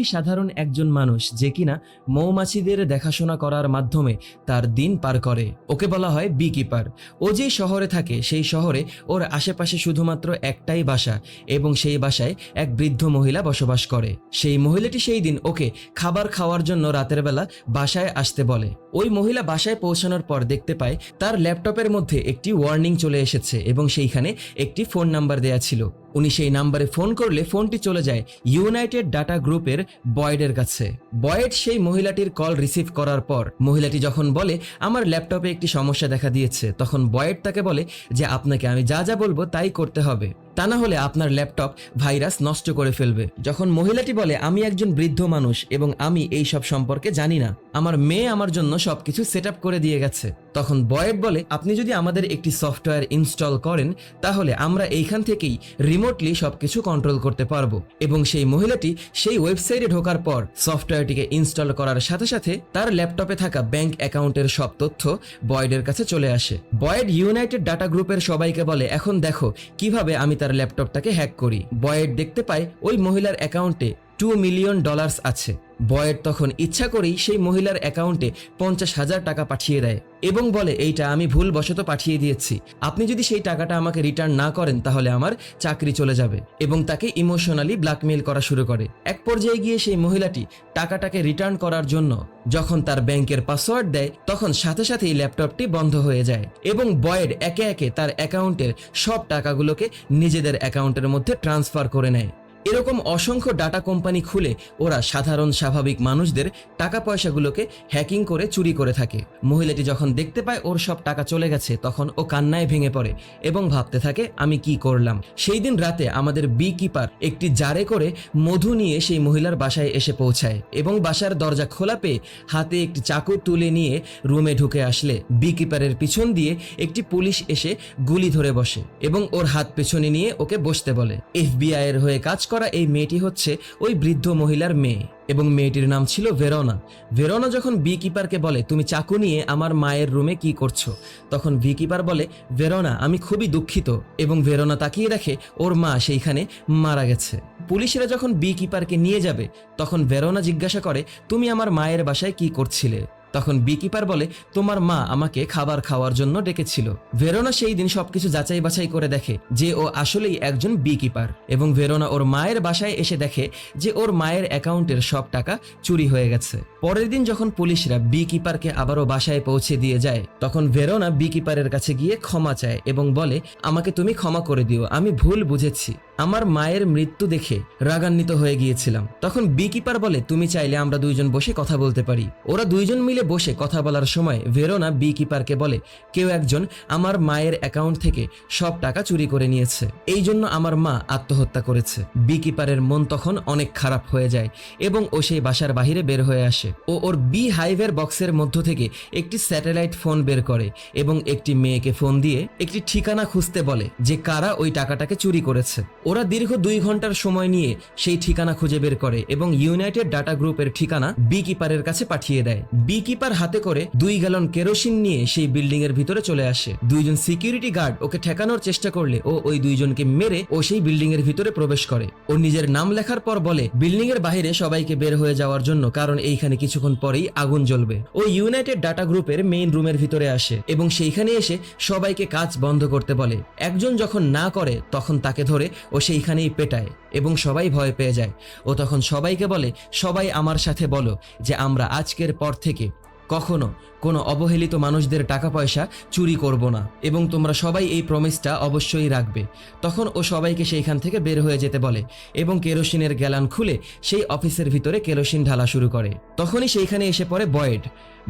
খুবই সাধারণ একজন মানুষ যে কিনা মৌমাছিদের দেখাশোনা করার মাধ্যমে তার দিন পার করে। ওকে বলা হয় বি কিপার ও যে শহরে থাকে, সেই শহরে ওর আশেপাশে শুধুমাত্র একটাই বাসা এবং সেই বাসায় এক বৃদ্ধ মহিলা বসবাস করে। সেই মহিলাটি সেই দিন ওকে খাবার খাওয়ার জন্য রাতের বেলা বাসায় আসতে বলে। ওই মহিলা বাসায় পৌঁছানোর পর দেখতে পায় তার ল্যাপটপের মধ্যে একটি ওয়ার্নিং চলে এসেছে এবং সেইখানে একটি ফোন নাম্বার দেয়া ছিল। উনি সেই নাম্বারে ফোন করলে ফোনটি চলে যায় ইউনাইটেড ডাটা গ্রুপের বয়েডের কাছে। বয়েড সেই মহিলাটির কল রিসিভ করার পর মহিলাটি যখন বলে, আমার ল্যাপটপে একটি সমস্যা দেখা দিয়েছে, তখন বয়েড তাকে বলে যে, আপনাকে আমি যা যা বলব তাই করতে হবে। তা না হলে আপনার ল্যাপটপ ভাইরাস নষ্ট করে ফেলবে। যখন মহিলাটি বলে, আমি একজন বৃদ্ধ মানুষ এবং আমি এই সব সম্পর্কে জানি না। আমার মেয়ে আমার জন্য সবকিছু সেট করে দিয়ে গেছে। তখন বয়েড বলে, আপনি যদি আমাদের একটি সফটওয়্যার ইনস্টল করেন, তাহলে আমরা এইখান থেকেই রিমোটলি সবকিছু কন্ট্রোল করতে পারব। এবং সেই মহিলাটি সেই ওয়েবসাইটে ঢোকার পর সফটওয়্যারটিকে ইনস্টল করার সাথে সাথে তার ল্যাপটপে থাকা ব্যাংক অ্যাকাউন্টের সব তথ্য বয়েডের কাছে চলে আসে। বয়েড ইউনাইটেড ডাটা গ্রুপের সবাইকে বলে, এখন দেখো কীভাবে আমি তার ল্যাপটপটাকে হ্যাক করি। বয়েড দেখতে পায় ওই মহিলার অ্যাকাউন্টে টু মিলিয়ন ডলার্স আছে। বয়েড তখন ইচ্ছা করেই সেই মহিলার অ্যাকাউন্টে পঞ্চাশ হাজার টাকা পাঠিয়ে দেয় এবং বলে, এইটা আমি ভুলবশত পাঠিয়ে দিয়েছি। আপনি যদি সেই টাকাটা আমাকে রিটার্ন না করেন, তাহলে আমার চাকরি চলে যাবে। এবং তাকে ইমোশনালি ব্ল্যাকমেইল করা শুরু করে। এক পর্যায়ে গিয়ে সেই মহিলাটি টাকাটাকে রিটার্ন করার জন্য যখন তার ব্যাংকের পাসওয়ার্ড দেয়, তখন সাথে সাথেই ল্যাপটপটি বন্ধ হয়ে যায় এবং বয়েড একে একে তার অ্যাকাউন্টের সব টাকাগুলোকে নিজেদের অ্যাকাউন্টের মধ্যে ট্রান্সফার করে নেয়। এরকম অসংখ্য ডাটা কোম্পানি খুলে ওরা সাধারণ স্বাভাবিক মানুষদের টাকা পয়সাগুলোকে হ্যাকিং করে চুরি করে থাকে। মহিলাটি যখন দেখতে পায় ওর সব টাকা চলে গেছে, তখন ও কান্নায় ভেঙে পড়ে এবং ভাবতে থাকে, আমি কি করলাম? সেই দিন রাতে আমাদের বি কিপার একটি জারে করে মধু নিয়ে সেই মহিলার বাসায় এসে পৌঁছায় এবং বাসার দরজা খোলা পেয়ে হাতে একটি চাকু তুলে নিয়ে রুমে ঢুকে আসলে। বি কিপারের পিছন দিয়ে একটি পুলিশ এসে গুলি ধরে বসে এবং ওর হাত পেছনে নিয়ে ওকে বসতে বলে। এফবিআই এর হয়ে কাজ করা এই মেয়েটি হচ্ছে ওই বৃদ্ধ মহিলার মেয়ে এবং মেয়েটির নাম ছিল ভেরোনা। ভেরোনা যখন বি কিপারকে বলে, তুমি চাকু নিয়ে আমার মায়ের রুমে কি করছ? তখন বি কিপার বলে, ভেরোনা, আমি খুবই দুঃখিত। এবং ভেরোনা তাকিয়ে দেখে, ওর মা সেইখানে মারা গেছে। পুলিশেরা যখন বি কিপারকে নিয়ে যাবে, তখন ভেরোনা জিজ্ঞাসা করে, তুমি আমার মায়ের বাসায় কি করছিলে? তখন বিকিপার বলে, তোমার মা আমাকে খাবার খাওয়ার জন্য ডেকেছিল। ভেরোনা সেই দিন সবকিছু যাচাই বাছাই করে দেখে যে ও আসলেই একজন বিকিপার এবং ভেরোনা ওর মায়ের বাসায় এসে দেখে যে ওর মায়ের অ্যাকাউন্টের সব টাকা চুরি হয়ে গেছে। পরের দিন যখন পুলিশরা বিকিপারকে আবারও বাসায় পৌঁছে দিয়ে যায়, তখন ভেরোনা বিকিপারের কাছে গিয়ে ক্ষমা চায় এবং বলে, আমাকে তুমি ক্ষমা করে দিও, আমি ভুল বুঝেছি। আমার মায়ের মৃত্যু দেখে রাগান্বিত হয়ে গিয়েছিলাম। তখন বিকিপার বলে, তুমি চাইলে আমরা দুইজন বসে কথা বলতে পারি। ওরা দুইজন মিলে বসে কথা বলার সময় ভেরোনা বিকিপারকে বলে, কেউ একজন আমার মায়ের অ্যাকাউন্ট থেকে সব টাকা চুরি করে নিয়েছে। এই জন্য আমার মা আত্মহত্যা করেছে। বিকিপারের মন তখন অনেক খারাপ হয়ে যায় এবং ও সেই বাসার বাহিরে বের হয়ে আসে। ও ওর বি হাইভের বক্সের মধ্য থেকে একটি স্যাটেলাইট ফোন বের করে এবং একটি মেয়েকে ফোন দিয়ে একটি ঠিকানা খুঁজতে বলে যে কারা ওই টাকাটাকে চুরি করেছে। ওরা দীর্ঘ দুই ঘণ্টার সময় নিয়ে সেই ঠিকানা খুঁজে বের করে এবং ইউনাইটেড ডাটা গ্রুপের ঠিকানা বি কিপারের কাছে পাঠিয়ে দেয়। বি কিপার হাতে করে দুই গ্যালন কেরোসিন নিয়ে সেই বিল্ডিং এর ভিতরে চলে আসে। দুইজন সিকিউরিটি গার্ড ওকে ঠেকানোর চেষ্টা করলে ও ওই দুইজনকে মেরে ও সেই বিল্ডিং এর ভিতরে প্রবেশ করে। ও নিজের নাম লেখার পর বলে বিল্ডিং এর বাইরে সবাইকে বের হয়ে যাওয়ার জন্য কারণ এইখানে কিছুক্ষণ পরেই আগুন জ্বলবে। ও ইউনাইটেড ডাটা গ্রুপের মেইন রুমের ভিতরে আসে এবং সেইখানে এসে সবাইকে কাজ বন্ধ করতে বলে। একজন যখন না করে, তখন তাকে ধরে ও সেইখানেই পেটায় এবং সবাই ভয় পেয়ে যায়। ও তখন সবাইকে বলে, সবাই আমার সাথে বলো যে আমরা আজকের পর থেকে কখনো কোনো অবহেলিত মানুষদের টাকা পয়সা চুরি করব না এবং তোমরা সবাই এই প্রমিসটা অবশ্যই রাখবে। তখন ও সবাইকে সেইখান থেকে বের হয়ে যেতে বলে এবং কেরোসিনের গ্যালান খুলে সেই অফিসের ভিতরে কেরোসিন ঢালা শুরু করে। তখনই সেইখানে এসে পড়ে বয়েড।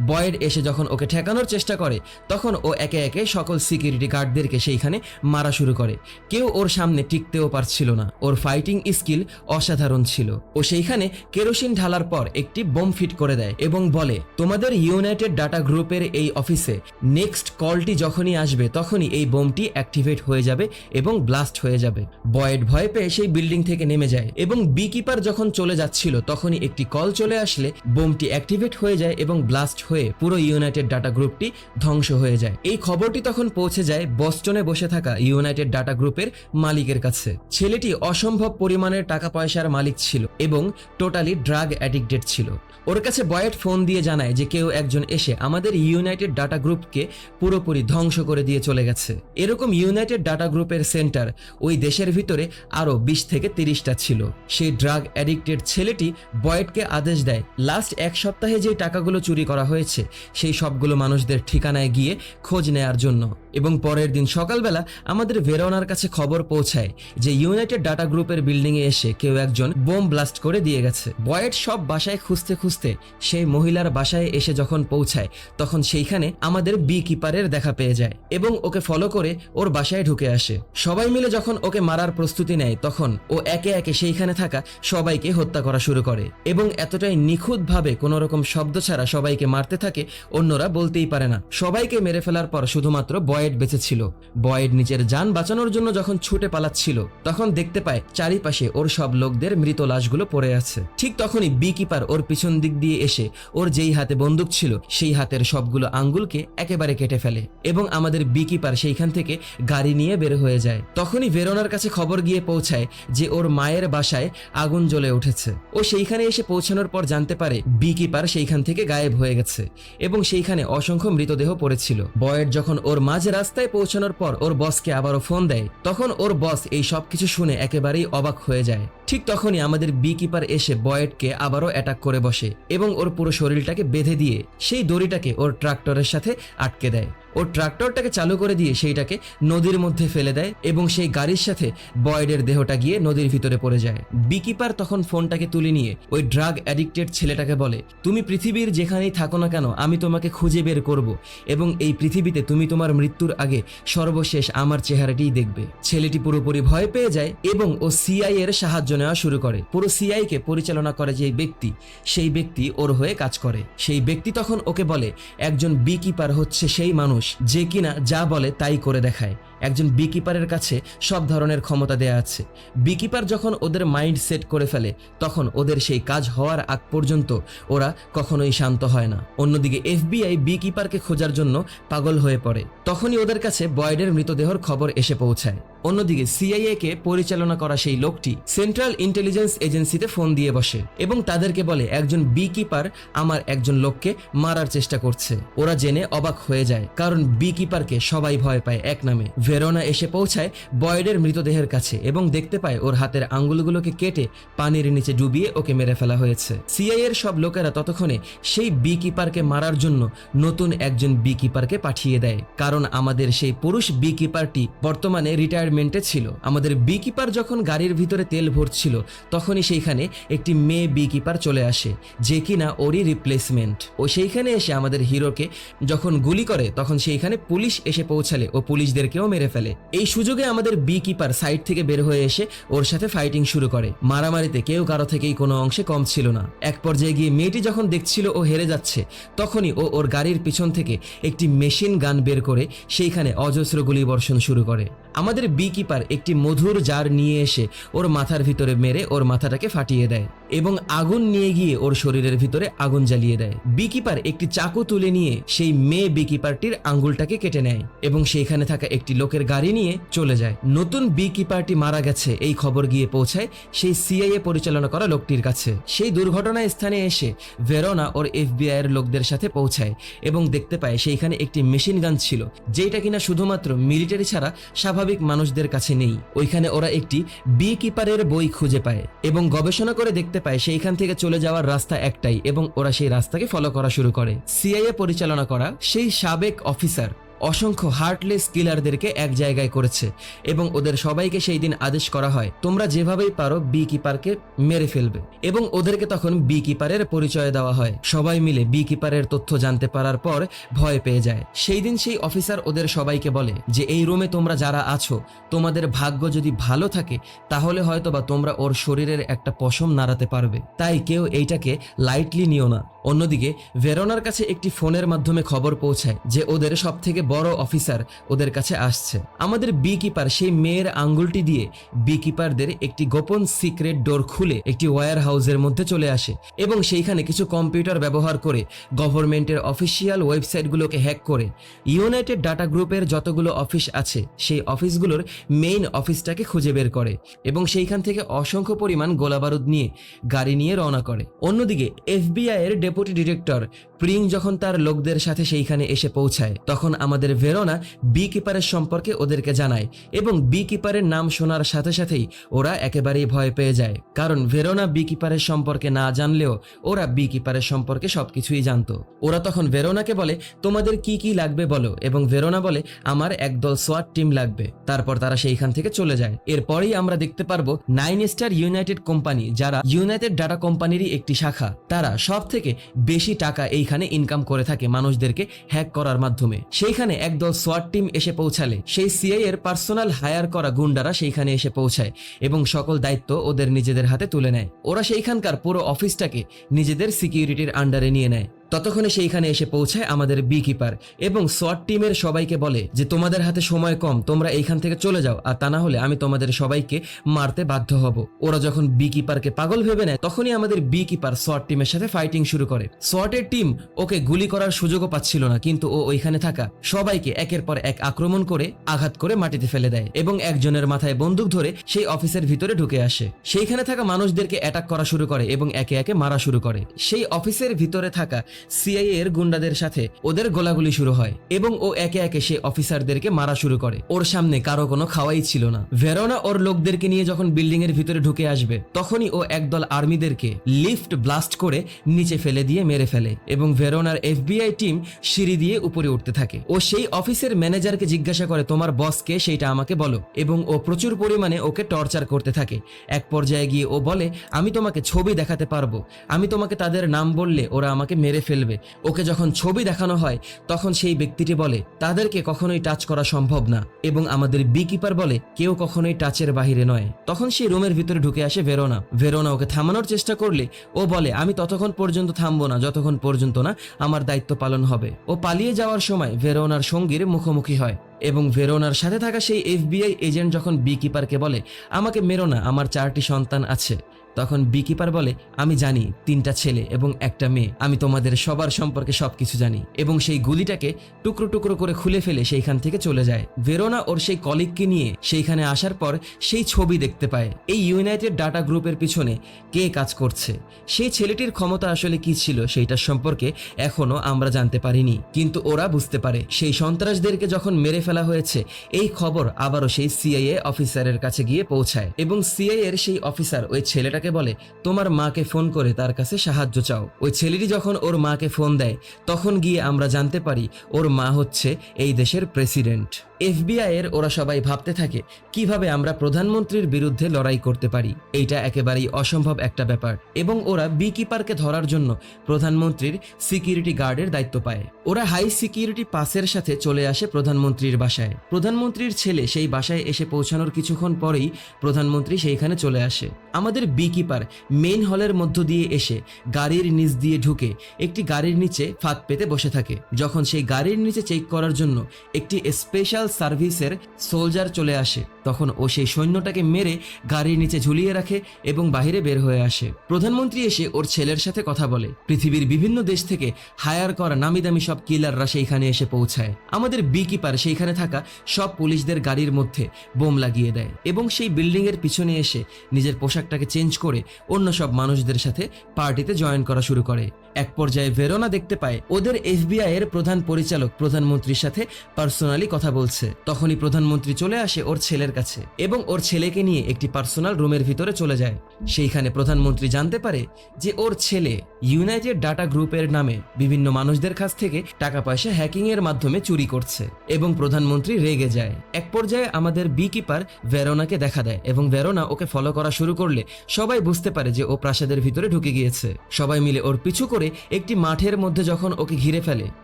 বয়েড এসে যখন ওকে ঠেকানোর চেষ্টা করে, তখন ও একে একে সকল সিকিউরিটি গার্ডদেরকে সেইখানে মারা শুরু করে। কেউ ওর সামনে টিকতেও পারছিল না। ওর ফাইটিং স্কিল অসাধারণ ছিল। ও সেইখানে কেরোসিন ঢালার পর একটি বোম ফিট করে দেয় এবং বলে, তোমাদের ইউনাইটেড ডাটা গ্রুপের এই অফিসে নেক্সট কলটি যখনই আসবে, তখনই এই বোমটি অ্যাক্টিভেট হয়ে যাবে এবং ব্লাস্ট হয়ে যাবে। বয়েড ভয় পেয়ে সেই বিল্ডিং থেকে নেমে যায় এবং বিকিপার যখন চলে যাচ্ছিল, তখনই একটি কল চলে আসলে বোমটি অ্যাক্টিভেট হয়ে যায় এবং ব্লাস্ট হয়ে পুরো ইউনাইটেড ডাটা গ্রুপটি ধ্বংস হয়ে যায়। এই খবরটি তখন পৌঁছে যায় বস্টনে বসে থাকা ইউনাইটেড ডাটা গ্রুপের মালিকের কাছে। ছেলেটি অসম্ভব পরিমাণের টাকা পয়সার মালিক ছিল এবং টোটালি ড্রাগ অ্যাডিক্টেড ছিল। ওর কাছে বয়েট ফোন দিয়ে জানায় যে কেউ একজন এসে আমাদের ইউনাইটেড ডাটা গ্রুপকে পুরোপুরি ধ্বংস করে দিয়ে চলে গেছে। এরকম ইউনাইটেড ডাটা গ্রুপের সেন্টার ওই দেশের ভিতরে আরও বিশ থেকে তিরিশটা ছিল। সেই ড্রাগ অ্যাডিক্টেড ছেলেটি বয়েটকে আদেশ দেয়, লাস্ট এক সপ্তাহে যে টাকাগুলো চুরি করা হয়েছে, সেই সবগুলো মানুষদের ঠিকানায় গিয়ে খোঁজ নেয়ার জন্য। এবং পরের দিন সকালবেলা আমাদের ভেরোনার কাছে খবর পৌঁছায় যে ইউনাইটেড ডাটা গ্রুপের বিল্ডিংয়ে এসে কেউ একজন বোম ব্লাস্ট করে দিয়ে গেছে। বয়েট সব বাসায় খুঁজতে খুঁজতে সেই মহিলার বাসায় এসে যখন পৌঁছায়, তখন সেইখানে আমাদের বি কিপারের দেখা পেয়ে যায় এবং ওকে ফলো করে ওর বাসায় ঢুকে আসে। সবাই মিলে যখন ওকে মারার প্রস্তুতি নেয়, তখন ও একে একে সেইখানে থাকা সবাইকে হত্যা করা শুরু করে এবং এতটাই নিখুঁতভাবে কোনো রকম শব্দ ছাড়া সবাইকে মারতে থাকে, অন্যরা বলতেই পারে না। সবাইকে মেরে ফেলার পর শুধুমাত্র বয়েড বেঁচে ছিল। বয়েড নিজের যান বাঁচানোর জন্য যখন ছুটে পালাচ্ছিল, তখন দেখতে পায় চারিপাশে ওর সব লোকদের মৃত লাশগুলো পড়ে আছে। ঠিক তখনই বি কিপার ওর পিছন দিক দিয়ে এসে ওর যেই হাতে বন্দুক ছিল, সেই হাতের সবগুলো আঙ্গুলকে একেবারে কেটে ফেলে এবং আমাদের বি কিপার সেইখান থেকে গাড়ি নিয়ে বের হয়ে যায়। তখনই ভেরোনার কাছে খবর গিয়ে পৌঁছায় যে ওর মায়ের বাসায় আগুন জ্বলে উঠেছে। ও সেইখানে এসে পৌঁছানোর পর জানতে পারে বি কিপার সেইখান থেকে গায়েব হয়ে গেছে। এবং সেইখানে অসংখ্য মৃতদেহ পড়েছিল। বয়েড যখন ওর মাঝ রাস্তায় পৌঁছানোর পর ওর বসকে আবারও ফোন দেয়, তখন ওর বস এই সব কিছু শুনে একেবারেই অবাক হয়ে যায়। ঠিক তখনই আমাদের বিকিপার এসে বয়েডকে আবারও অ্যাটাক করে বসে এবং ওর পুরো শরীরটাকে বেঁধে দিয়ে সেই দড়িটাকে ওর ট্রাক্টরের সাথে আটকে দেয়। ওর ট্রাক্টরটাকে চালু করে দিয়ে সেইটাকে নদীর মধ্যে ফেলে দেয় এবং সেই গাড়ির সাথে বয়েডের দেহটা গিয়ে নদীর ভিতরে পড়ে যায়। বিকিপার তখন ফোনটাকে তুলে নিয়ে ওই ড্রাগ অ্যাডিক্টেড ছেলেটাকে বলে, তুমি পৃথিবীর যেখানেই থাকো না কেন, আমি তোমাকে খুঁজে বের করব এবং এই পৃথিবীতে তুমি তোমার মৃত্যুর আগে সর্বশেষ আমার চেহারাটিই দেখবে। ছেলেটি পুরোপুরি ভয় পেয়ে যায় এবং ও সিআই এর সাহায্য নেওয়া শুরু করে। পুরো সিআই কে পরিচালনা করে যে ব্যক্তি, সেই ব্যক্তি ওর হয়ে কাজ করে। সেই ব্যক্তি তখন ওকে বলে, একজন বিকিপার হচ্ছে সেই মানুষ যে কিনা যা বলে তাই করে দেখায়। একজন বিকিপারের কাছে সব ধরনের ক্ষমতা দেয়া আছে। বিকিপার যখন ওদের মাইন্ড সেট করে ফেলে, তখন ওদের সেই কাজ হওয়ার আগ পর্যন্ত ওরা কখনোই শান্ত হয় না। অন্যদিকে এফবিআই বিকিপারকে খোঁজার জন্য পাগল হয়ে পড়ে। তখনই ওদের কাছে বয়েডের মৃতদেহর খবর এসে পৌঁছায়। অন্যদিকে সিআইএ কে পরিচালনা করা সেই লোকটি সেন্ট্রাল ইন্টেলিজেন্স এজেন্সিতে ফোন দিয়ে বসে এবং তাদেরকে বলে, একজন বিকিপার আমার একজন লোককে মারার চেষ্টা করছে। ওরা জেনে অবাক হয়ে যায়, কারণ বি কিপারকে সবাই ভয় পায় এক নামে। ভেরোনা এসে পৌঁছায় বয়েডের মৃতদেহের কাছে এবং দেখতে পায় ওর হাতের আঙ্গুলগুলোকে কেটে পানির নিচে ডুবিয়ে ওকে মেরে ফেলা হয়েছে। সিআই এর সব লোকেরা ততক্ষণে সেই বি কিপারকে মারার জন্য নতুন একজন বি কিপারকে পাঠিয়ে দেয়। কারণ আমাদের সেই পুরুষ বি কিপারটি বর্তমানে রিটায়ারমেন্টে ছিল। আমাদের বি কিপার যখন গাড়ির ভিতরে তেল ভরছিল, তখনই সেইখানে একটি মেয়ে বি কিপার চলে আসে, যে কিনা ওরই রিপ্লেসমেন্ট ও সেইখানে এসে আমাদের হিরোকে যখন গুলি করে, তখন সেইখানে পুলিশ এসে পৌঁছালে ও পুলিশদেরকেও মেরে ফেলে। এই সুযোগে আমাদের বি কিপার সাইড থেকে বের হয়ে এসে ওর সাথে ফাইটিং শুরু করে। মারামারিতে কেউ কারও থেকেই কোনো অংশে কম ছিল না। এক পর্যায়ে গিয়ে মেয়েটি যখন দেখছিল ও হেরে যাচ্ছে, তখনই ও ওর গাড়ির পিছন থেকে একটি মেশিন গান বের করে সেইখানে অজস্র গুলি বর্ষণ শুরু করে। আমাদের বি কিপার একটি মধুর জার নিয়ে এসে ওর মাথার ভিতরে মেরে ওর মাথাটাকে ফাটিয়ে দেয় এবং আগুন নিয়ে গিয়ে ওর শরীরের ভিতরে আগুন জ্বালিয়ে দেয়। বি কিপার একটি চাকু তুলে নিয়ে সেই মেয়ে বি কিপারটির আঙ্গুলটাকে কেটে নেয় এবং সেইখানে থাকা একটি লোকের গাড়ি নিয়ে চলে যায়। নতুন বি কিপারটি মারা গেছে এই খবর গিয়ে পৌঁছায় সেই সিআইএ পরিচালনা করা লোকটির কাছে। সেই দুর্ঘটনা স্থানে এসে ভেরোনা ওর এফবিআই এর লোকদের সাথে পৌঁছায় এবং দেখতে পায় সেইখানে একটি মেশিন গান ছিল যেটা কিনা শুধুমাত্র মিলিটারি ছাড়া স্বাভাবিক মানুষদের কাছে নেই। ওইখানে ওরা একটি বি কিপারের বই খুঁজে পায় এবং গবেষণা করে দেখতে পায় সেইখান থেকে চলে যাওয়ার রাস্তা একটাই এবং ওরা সেই রাস্তাকে ফলো করা শুরু করে। সিআইএ পরিচালনা করা সেই সাবেক অফিসার অসংখ্য হার্টলেস কিলারদেরকে এক জায়গায় করেছে এবং ওদের সবাইকে সেই দিন আদেশ করা হয়, তোমরা যেভাবেই পারো বি কিপারকে মেরে ফেলবে। এবং ওদেরকে তখন বি কিপারের পরিচয় দেওয়া হয়। সবাই মিলে বি কিপারের তথ্য জানতে পারার পর ভয় পেয়ে যায়। সেই দিন সেই অফিসার ওদের সবাইকে বলে যে, এই রুমে তোমরা যারা আছো, তোমাদের ভাগ্য যদি ভালো থাকে, তাহলে হয়তো বা তোমরা ওর শরীরের একটা পশম নাড়াতে পারবে। তাই কেউ এইটাকে লাইটলি নিও না। অন্যদিকে ভেরোনার কাছে একটি ফোনের মাধ্যমে খবর পৌঁছায় যে, ওদের সব থেকে বড় অফিসার ওদের কাছে আসছে। আমাদের বি কিপার সেই মেয়ের আঙ্গুলটি দিয়ে বি কিপারদের একটি গোপন সিক্রেট ডোর খুলে একটি ওয়্যার হাউসের মধ্যে চলে আসে এবং সেইখানে কিছু কম্পিউটার ব্যবহার করে গভর্নমেন্টের অফিসিয়াল ওয়েবসাইটগুলোকে হ্যাক করে। ইউনাইটেড ডাটা গ্রুপের যতগুলো অফিস আছে, সেই অফিসগুলোর মেইন অফিসটাকে খুঁজে বের করে এবং সেইখান থেকে অসংখ্য পরিমাণ গোলাবারুদ নিয়ে গাড়ি নিয়ে রওনা করে। অন্যদিকে এফবিআই এর ডেপুটি ডিরেক্টর প্রিং যখন তার লোকদের সাথে সেইখানে এসে পৌঁছায়, তখন আমাদের ভেরোনা বি কিপারের সম্পর্কে ওদেরকে জানায় এবং বি কিপারের নাম শোনার সাথে সাথেই ওরা একেবারেই ভয় পেয়ে যায়। কারণ ভেরোনা বি কিপারের সম্পর্কে না জানলেও ওরা বি কিপারের সম্পর্কে সবকিছুই জানতো। ওরা তখন ভেরোনাকে বলে, তোমাদের কি কি লাগবে বলো? এবং ভেরোনা বলে, আমার একদল সোয়াট টিম লাগবে। তারপর তারা সেইখান থেকে চলে যায়। এরপরেই আমরা দেখতে পারব নাইন স্টার ইউনাইটেড কোম্পানি, যারা ইউনাইটেড ডাটা কোম্পানিরই একটি শাখা। তারা সব থেকে বেশি টাকা এইখানে ইনকাম করে থাকে মানুষদেরকে হ্যাক করার মাধ্যমে। সেইখানে একদল সোয়াট টিম এসে পৌঁছালে। সেই সিআই এর পার্সোনাল হায়ার করা গুন্ডারা সেইখানে এসে পৌঁছায় এবং সকল দায়িত্ব ওদের নিজেদের হাতে তুলে নেয়। ওরা সেইখানকার পুরো অফিসটাকে নিজেদের সিকিউরিটির আন্ডারে নিয়ে নেয়। ততক্ষণে সেইখানে এসে পৌঁছায় আমাদের বি কিপার এবং সোয়াট টিমের সবাইকে বলে যে, তোমাদের হাতে সময় কম, তোমরা এইখান থেকে চলে যাও, আর তা না হলে আমি তোমাদের সবাইকে মারতে বাধ্য হব। ওরা যখন বি কিপারকে পাগল ভেবে নেয়, তখনই আমাদের বি কিপার সোয়াট টিমের সাথে ফাইটিং শুরু করে। সোয়াটের টিম ওকে গুলি করার সুযোগও পাচ্ছিল না, কিন্তু ও ওইখানে থাকা সবাইকে একের পর এক আক্রমণ করে আঘাত করে মাটিতে ফেলে দেয় এবং একজনের মাথায় বন্দুক ধরে সেই অফিসের ভিতরে ঢুকে আসে। সেইখানে থাকা মানুষদেরকে অ্যাটাক করা শুরু করে এবং একে একে মারা শুরু করে। সেই অফিসের ভিতরে থাকা সিআইএ এর গুন্ডাদের সাথে ওদের গোলাগুলি শুরু হয় এবং ও একে একে সে অফিসারদেরকে মারা শুরু করে। ওর সামনে কারও কোনো খাওয়াই ছিল না। ভেরোনা ওর লোকদেরকে নিয়ে যখন বিল্ডিং এর ভিতরে ঢুকে আসবে, তখনই ও একদল আর্মিদেরকে লিফট ব্লাস্ট করে নিচে ফেলে দিয়ে মেরে ফেলে এবং ভেরোনার এফবিআই টিম সিঁড়ি দিয়ে উপরে উঠতে থাকে। ও সেই অফিসের ম্যানেজারকে জিজ্ঞাসা করে, তোমার বসকে সেইটা আমাকে বলো। এবং ও প্রচুর পরিমাণে ওকে টর্চার করতে থাকে। এক পর্যায়ে গিয়ে ও বলে, আমি তোমাকে ছবি দেখাতে পারব। আমি তোমাকে তাদের নাম বললে ওরা আমাকে মেরে ফেলবে। ওকে যখন ছবি দেখানো হয়, তখন সেই ব্যক্তিটি বলে, তাদেরকে কখনোই টাচ করা সম্ভব না। এবং আমাদের বি কিপার বলে, কেউ কখনোই টাচের বাহিরে নয়। তখন সেই রুমের ভিতরে ঢুকে আসে ভেরোনা। ভেরোনা ওকে থামানোর চেষ্টা করলে, ও বলে, আমি ততক্ষণ পর্যন্ত থামবো না, যতক্ষণ পর্যন্ত না আমার দায়িত্ব পালন হবে। ও পালিয়ে যাওয়ার সময় ভেরোনার সঙ্গীর মুখোমুখি হয় এবং ভেরোনার সাথে থাকা সেই এফবিআই এজেন্ট যখন বি কিপারকে বলে, আমাকে মেরো না, আমার চারটি সন্তান আছে। তখন বিকিপার বলে, আমি জানি, তিনটা ছেলে এবং একটা মেয়ে। আমি তোমাদের সবার সম্পর্কে সবকিছু জানি এবং সেই গুলিটাকে টুকরো টুকরো করে খুলে ফেলে সেইখান থেকে চলে যায়। ভেরোনা ওর সেই কলিগকে নিয়ে সেইখানে আসার পর সেই ছবি দেখতে পায়। এই ইউনাইটেড ডাটা গ্রুপের পিছনে কে কাজ করছে? সেই ছেলেটির ক্ষমতা আসলে কি ছিল সেইটার সম্পর্কে এখনও আমরা জানতে পারিনি। কিন্তু ওরা বুঝতে পারে, সেই সন্ত্রাসদেরকে যখন মেরে ফেলা হয়েছে, এই খবর আবারও সেই সিআইএ অফিসারের কাছে গিয়ে পৌঁছায় এবং সিআইএ এর সেই অফিসার ওই ছেলেটাকে বলে, তোমার মাকে ফোন করে তার কাছে সাহায্য চাও। ওই ছেলেটি যখন ওর মাকে ফোন দেয়, তখন গিয়ে আমরা জানতে পারি ওর মা হচ্ছে এই দেশের প্রেসিডেন্ট। এফবিআই এর ওরা সবাই ভাবতে থাকে, কীভাবে আমরা প্রধানমন্ত্রীর বিরুদ্ধে লড়াই করতে পারি? এইটা একেবারেই অসম্ভব একটা ব্যাপার। এবং ওরা বি কিপারকে ধরার জন্য প্রধানমন্ত্রীর সিকিউরিটি গার্ডের দায়িত্ব পায়। ওরা হাই সিকিউরিটি পাসের সাথে চলে আসে প্রধানমন্ত্রীর বাসায়। প্রধানমন্ত্রীর ছেলে সেই বাসায় এসে পৌঁছানোর কিছুক্ষণ পরেই প্রধানমন্ত্রী সেইখানে চলে আসে। আমাদের বি কিপার মেইন হলের মধ্য দিয়ে এসে গাড়ির নিচ দিয়ে ঢুকে একটি গাড়ির নিচে ফাঁদ পেতে বসে থাকে। যখন সেই গাড়ির নিচে চেক করার জন্য একটি স্পেশাল সার্ভিসের সোলজার চলে আসে, তখন ও সেই সৈন্যটাকে মেরে গাড়ির নিচে ঝুলিয়ে রাখে এবং বাইরে বের হয়ে আসে। প্রধানমন্ত্রী এসে ওর ছেলের সাথে কথা বলে, পৃথিবীর বিভিন্ন দেশ থেকে হায়ার করা নামি দামি সব কিলাররা সেইখানে এসে পৌঁছায়। আমাদের বি কিপার সেইখানে থাকা সব পুলিশদের গাড়ির মধ্যে বোম লাগিয়ে দেয় এবং সেই বিল্ডিং এর পিছনে এসে নিজের পোশাকটাকে চেঞ্জ করে অন্য সব মানুষদের সাথে পার্টিতে জয়েন করা শুরু করে। এক পর্যায়ে ভেরোনা দেখতে পায় ওদের এফবিআই এর প্রধান পরিচালক প্রধানমন্ত্রীর সাথে পার্সোনালি কথা বলছে। তখনই প্রধানমন্ত্রী চলে আসে ওর ছেলের কাছে এবং ওর ছেলেকে নিয়ে একটি পার্সোনাল রুমের ভিতরে চলে যায়। সেইখানে প্রধানমন্ত্রী জানতে পারে যে ওর ছেলে ইউনাইটেড ডাটা গ্রুপের নামে বিভিন্ন মানুষদের কাছ থেকে টাকা পয়সা হ্যাকিং এর মাধ্যমে চুরি করছে এবং প্রধানমন্ত্রী রেগে যায়। এক পর্যায়ে আমাদের বি কিপার ভেরোনাকে দেখা দেয় এবং ভেরোনা ওকে ফলো করা শুরু করলে সবাই বুঝতে পারে যে ও প্রাসাদের ভিতরে ঢুকে গিয়েছে। সবাই মিলে ওর পিছু করে একটি মাঠের মধ্যে যখন ওকে ঘিরে ফেলে,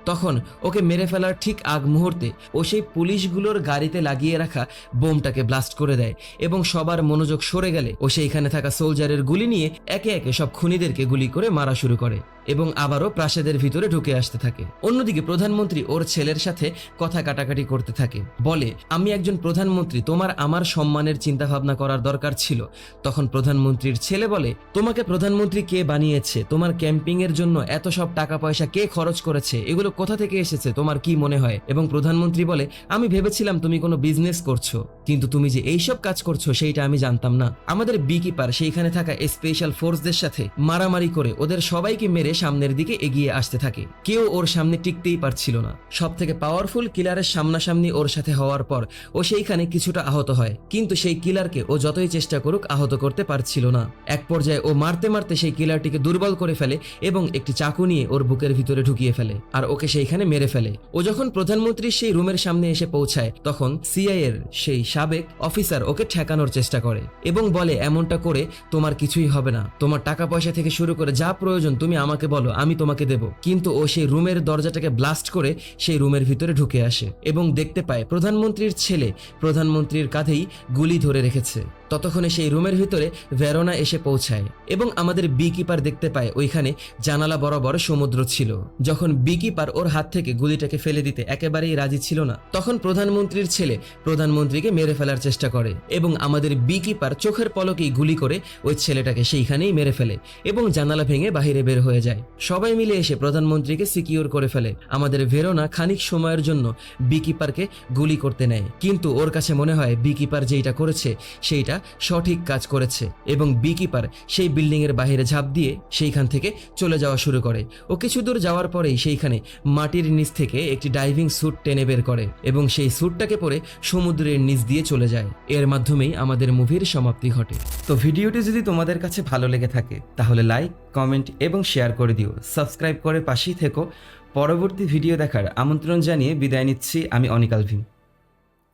তখন ওকে মেরে ফেলার ঠিক আগ মুহূর্তে ও সেই পুলিশগুলোর গাড়িতে লাগিয়ে রাখা বোমটাকে ব্লাস্ট করে দেয় এবং সবার মনোযোগ সরে গেলে ও সেইখানে থাকা সোলজারের গুলি নিয়ে একে একে সব খুনিদেরকে গুলি করে মারা শুরু করে এবং আবারও প্রাসাদের ভিতরে ঢুকে আসতে থাকে। অন্যদিকে প্রধানমন্ত্রী ওর ছেলের সাথে কথা কাটাকাটি করতে থাকে। বলে, আমি একজন প্রধানমন্ত্রী, তোমার আমার সম্মানের চিন্তা ভাবনা করার দরকার ছিল। তখন প্রধানমন্ত্রীর ছেলে বলে, তোমাকে প্রধানমন্ত্রী কে বানিয়েছে? তোমার ক্যাম্পিং এর জন্য এত সব টাকা পয়সা কে খরচ করেছে? এগুলো কোথা থেকে এসেছে? তোমার কি মনে হয়? এবং প্রধানমন্ত্রী বলে, আমি ভেবেছিলাম তুমি কোনো বিজনেস করছ। কিন্তু তুমি যে এইসব কাজ করছ, সেইটা আমি জানতাম না। আমাদের বি কিপার সেইখানে থাকা স্পেশাল ফোর্সদের সাথে মারামারি করে ওদের সবাইকে মেরে সামনের দিকে এগিয়ে আসতে থাকে। কেউ ওর সামনে টিকতেই পারছিল না। সব থেকে পাওয়ারফুল কিলারের সামনাসামনি ওর সাথে হওয়ার পর ও সেইখানে কিছুটা আহত হয়। কিন্তু সেই কিলারকে ও যতই চেষ্টা করুক, আহত করতে পারছিল না। এক পর্যায়ে ও মারতে মারতে সেই কিলারটিকে দুর্বল করে ফেলে এবং একটি চাকু নিয়ে ওর বুকের ভিতরে ঢুকিয়ে ফেলে আর ওকে সেইখানে মেরে ফেলে। ও যখন প্রধানমন্ত্রীর সেই রুমের সামনে এসে পৌঁছায়, তখন সিআই এর সেই সাবেক অফিসার ওকে ঠেকানোর চেষ্টা করে এবং বলে, এমনটা করে তোমার কিছুই হবে না। তোমার টাকা পয়সা থেকে শুরু করে যা প্রয়োজন তুমি আমাকে বলো, আমি তোমাকে দেব। কিন্তু ও সেই রুমের দরজাটাকে ব্লাস্ট করে সেই রুমের ভিতরে ঢুকে আসে এবং দেখতে পায় প্রধানমন্ত্রীর ছেলে প্রধানমন্ত্রীর কাঁধেই গুলি ধরে রেখেছে। ততক্ষণে সেই রুমের ভিতরে ভেরোনা এসে পৌঁছায় এবং আমাদের বি কিপার দেখতে পায়, ওইখানে জানালা বরাবর সমুদ্র ছিল। যখন বি কিপার ওর হাত থেকে গুলিটাকে ফেলে দিতে একেবারেই রাজি ছিল না, তখন প্রধানমন্ত্রীর ছেলে প্রধানমন্ত্রীকে মেরে ফেলার চেষ্টা করে এবং আমাদের বিকিপার চোখের পলকেই গুলি করে ওই ছেলেটাকে সেইখানেই মেরে ফেলে এবং জানালা ভেঙে বাহিরে বের হয়ে যায়। সবাই মিলে এসে প্রধানমন্ত্রীকে সিকিউর করে ফেলে। আমাদের ভেরোনা খানিক সময়ের জন্য বি কিপারকে গুলি করতে নেয়, কিন্তু ওর কাছে মনে হয় বি কিপার যেইটা করেছে সেইটা সঠিক কাজ করেছে এবং বি কিপার সেই বিল্ডিং এর বাইরে ঝাঁপ দিয়ে সেইখান থেকে চলে যাওয়া শুরু করে। ও কিছু দূর যাওয়ার পরেই সেইখানে মাটির নিচ থেকে একটি ডাইভিং স্যুট টেনে বের করে এবং সেই স্যুটটাকে পরে সমুদ্রের নিচ দিয়ে চলে যায়। এর মাধ্যমেই আমাদের মুভির সমাপ্তি ঘটে। তো ভিডিওটি যদি তোমাদের কাছে ভালো লেগে থাকে, তাহলে লাইক কমেন্ট এবং শেয়ার করে দিও। সাবস্ক্রাইব করে পাশেই থেকো। পরবর্তী ভিডিও দেখার আমন্ত্রণ জানিয়ে বিদায় নিচ্ছি আমি অনিকাল ভীম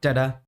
টাটা!